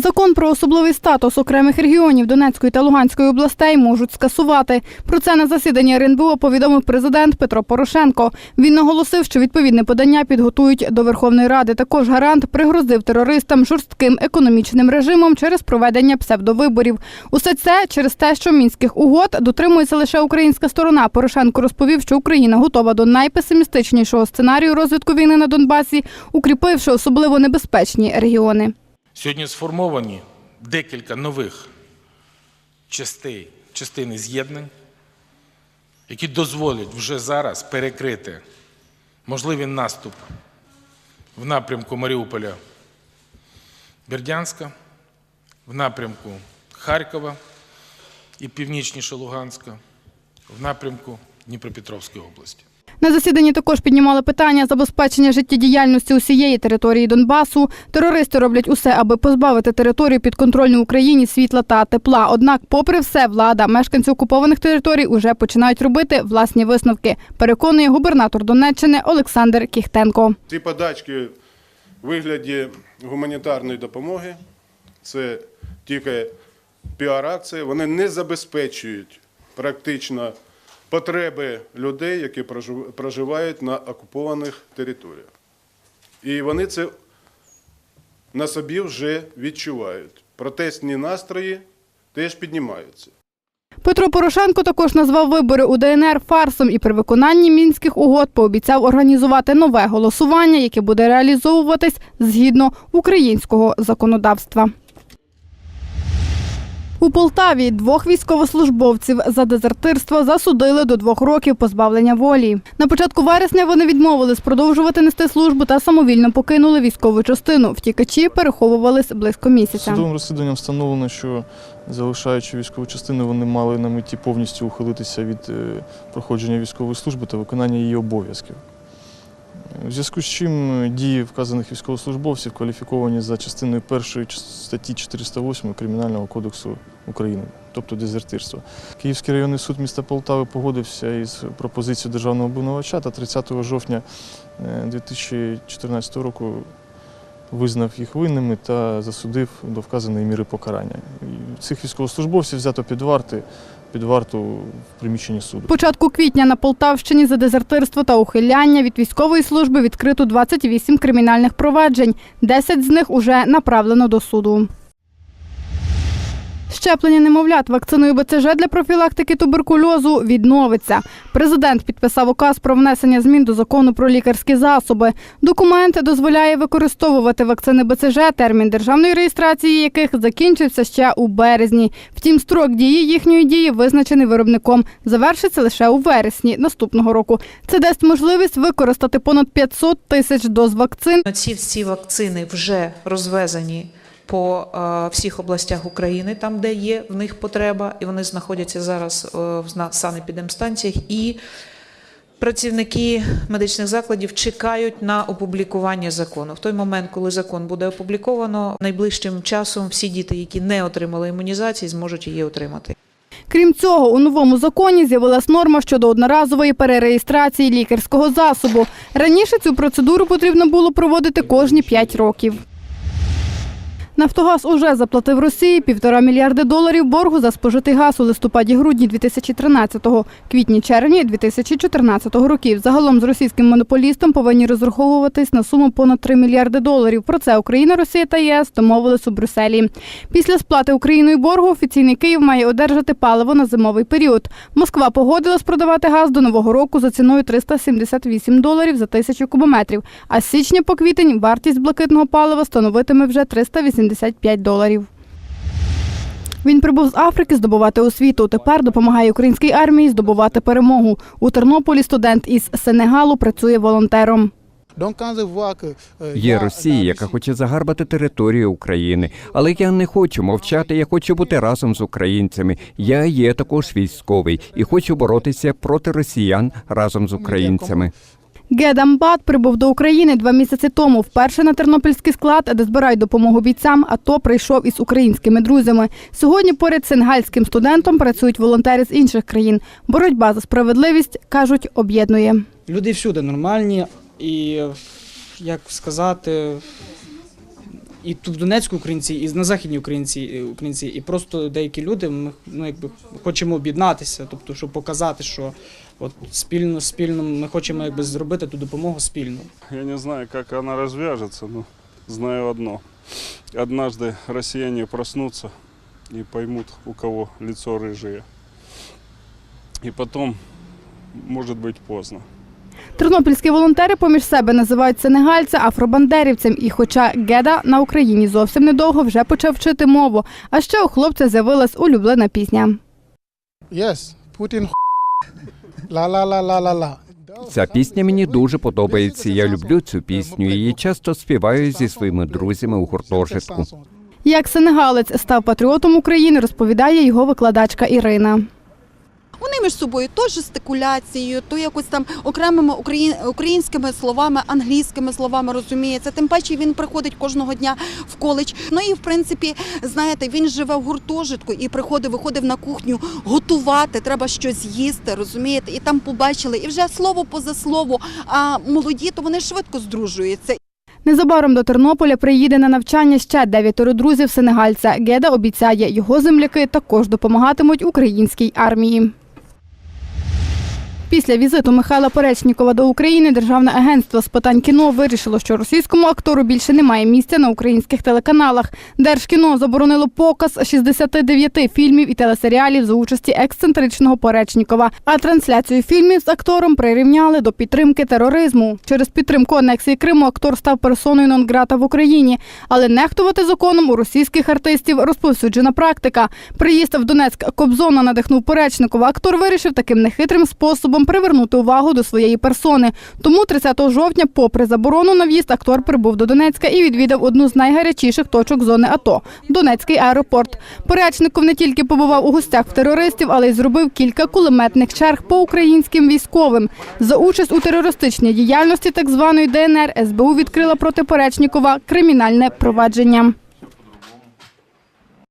Закон про особливий статус окремих регіонів Донецької та Луганської областей можуть скасувати. Про це на засіданні РНБО повідомив президент Петро Порошенко. Він наголосив, що відповідне подання підготують до Верховної Ради. Також гарант пригрозив терористам жорстким економічним режимом через проведення псевдовиборів. Усе це через те, що мінських угод дотримується лише українська сторона. Порошенко розповів, що Україна готова до найпесимістичнішого сценарію розвитку війни на Донбасі, укріпивши особливо небезпечні регіони. Сьогодні сформовані декілька нових частей, частини з'єднань, які дозволять вже зараз перекрити можливий наступ в напрямку Маріуполя, Бердянська, в напрямку Харкова і північніше Луганська, в напрямку Дніпропетровської області. На засіданні також піднімали питання забезпечення життєдіяльності усієї території Донбасу. Терористи роблять усе, аби позбавити територію підконтрольну Україні світла та тепла. Однак, попри все, влада, мешканці окупованих територій уже починають робити власні висновки. Переконує губернатор Донеччини Олександр Кіхтенко. Ці подачки в вигляді гуманітарної допомоги це тільки піар-акція, вони не забезпечують практично потреби людей, які прожив- проживають на окупованих територіях. І вони це на собі вже відчувають. Протестні настрої теж піднімаються. Петро Порошенко також назвав вибори у ДНР фарсом і при виконанні мінських угод пообіцяв організувати нове голосування, яке буде реалізовуватись згідно українського законодавства. У Полтаві двох військовослужбовців за дезертирство засудили до двох років позбавлення волі. На початку вересня вони відмовились продовжувати нести службу та самовільно покинули військову частину. Втікачі переховувались близько місяця. Судовим розслідуванням встановлено, що залишаючи військову частину, вони мали на меті повністю ухилитися від е, проходження військової служби та виконання її обов'язків. У зв'язку з чим е, дії вказаних військовослужбовців кваліфіковані за частиною першої статті 408 Кримінального кодексу України, тобто дезертирство. Київський районний суд міста Полтави погодився із пропозицією державного обвинувача та 30 жовтня е, 2014 року визнав їх винними та засудив до вказаної міри покарання. Цих військовослужбовців взято під варти, під варту в приміщенні суду. Початку квітня на Полтавщині за дезертирство та ухиляння від військової служби відкрито 28 кримінальних проваджень. 10 з них уже направлено до суду. Щеплення немовлят вакциною БЦЖ для профілактики туберкульозу відновиться. Президент підписав указ про внесення змін до закону про лікарські засоби. Документ дозволяє використовувати вакцини БЦЖ, термін державної реєстрації яких закінчився ще у березні. Втім, строк дії їхньої дії визначений виробником. Завершиться лише у вересні наступного року. Це дасть можливість використати понад 500 тисяч доз вакцин Ці всі вакцини вже розвезені по е, всіх областях України, там, де є в них потреба, і вони знаходяться зараз е, в санепідемстанціях. І працівники медичних закладів чекають на опублікування закону. В той момент, коли закон буде опубліковано, найближчим часом всі діти, які не отримали імунізації, зможуть її отримати. Крім цього, у новому законі з'явилась норма щодо одноразової перереєстрації лікарського засобу. Раніше цю процедуру потрібно було проводити кожні 5 років. Нафтогаз уже заплатив Росії півтора мільярди доларів боргу за спожитий газ у листопаді-грудні 2013-го, квітні-червні 2014 років. Загалом з російським монополістом повинні розраховуватись на суму понад 3 мільярди доларів. Про це Україна, Росія та ЄС домовились у Брюсселі. Після сплати Україною боргу офіційний Київ має одержати паливо на зимовий період. Москва погодилась продавати газ до нового року за ціною 378 доларів за тисячу кубометрів. А з січня по квітень вартість блакитного палива становитиме вже 385 доларів. Він прибув з Африки здобувати освіту. Тепер допомагає українській армії здобувати перемогу. У Тернополі студент із Сенегалу працює волонтером. Є Росія, яка хоче загарбати територію України, але я не хочу мовчати. Я хочу бути разом з українцями. Я є також військовий і хочу боротися проти росіян разом з українцями. Гедамбат прибув до України два місяці тому. Вперше на тернопільський склад, де збирають допомогу бійцям, АТО прийшов із українськими друзями. Сьогодні поряд сингальським студентом працюють волонтери з інших країн. Боротьба за справедливість кажуть, об'єднує. Люди всюди нормальні і, як сказати, і тут в Донецьку українці, і на західній українці, е, українці, і просто деякі люди ми ну, якби хочемо об'єднатися, тобто, щоб показати, що от спільно, спільно ми хочемо якби зробити ту допомогу спільно. Я не знаю, как она развяжется, но знаю одно. Однажды россияне проснутся и поймут, у кого лицо рыжее. И потом, может быть, поздно. Тернопільські волонтери поміж себе називають сенегальця афробандерівцем. І хоча Геда на Україні зовсім недовго вже почав вчити мову. А ще у хлопця з'явилась улюблена пісня. Yes, Putin la la la la la la. Ця пісня мені дуже подобається. Я люблю цю пісню. Її часто співаю зі своїми друзями у гуртожитку. Як сенегалець став патріотом України, розповідає його викладачка Ірина. Вони між собою то жестикуляцією, то якось там окремими українськими словами, англійськими словами розуміється. Тим паче він приходить кожного дня в коледж. Ну і в принципі, знаєте, він живе в гуртожитку і приходив, виходив на кухню готувати. Треба щось їсти, розумієте? І там побачили, і вже слово поза слово. А молоді то вони швидко здружуються. Незабаром до Тернополя приїде на навчання ще дев'ятеро друзів сенегальця. Геда обіцяє, його земляки також допомагатимуть українській армії. Після візиту Михайла Поречнікова до України Державне агентство з питань кіно вирішило, що російському актору більше немає місця на українських телеканалах. Держкіно заборонило показ 69 фільмів і телесеріалів за участі ексцентричного Поречнікова. А трансляцію фільмів з актором прирівняли до підтримки тероризму. Через підтримку анексії Криму актор став персоною нон-грата в Україні. Але нехтувати законом у російських артистів розповсюджена практика. Приїзд в Донецьк Кобзона надихнув Поречникова. Актор вирішив таким нехитрим способом привернути увагу до своєї персони. Тому 30 жовтня, попри заборону на в'їзд, актор прибув до Донецька і відвідав одну з найгарячіших точок зони АТО Донецький аеропорт. Поречников не тільки побував у гостях в терористів, але й зробив кілька кулеметних черг по українським військовим. За участь у терористичній діяльності так званої ДНР СБУ відкрила проти Поречнікова кримінальне провадження.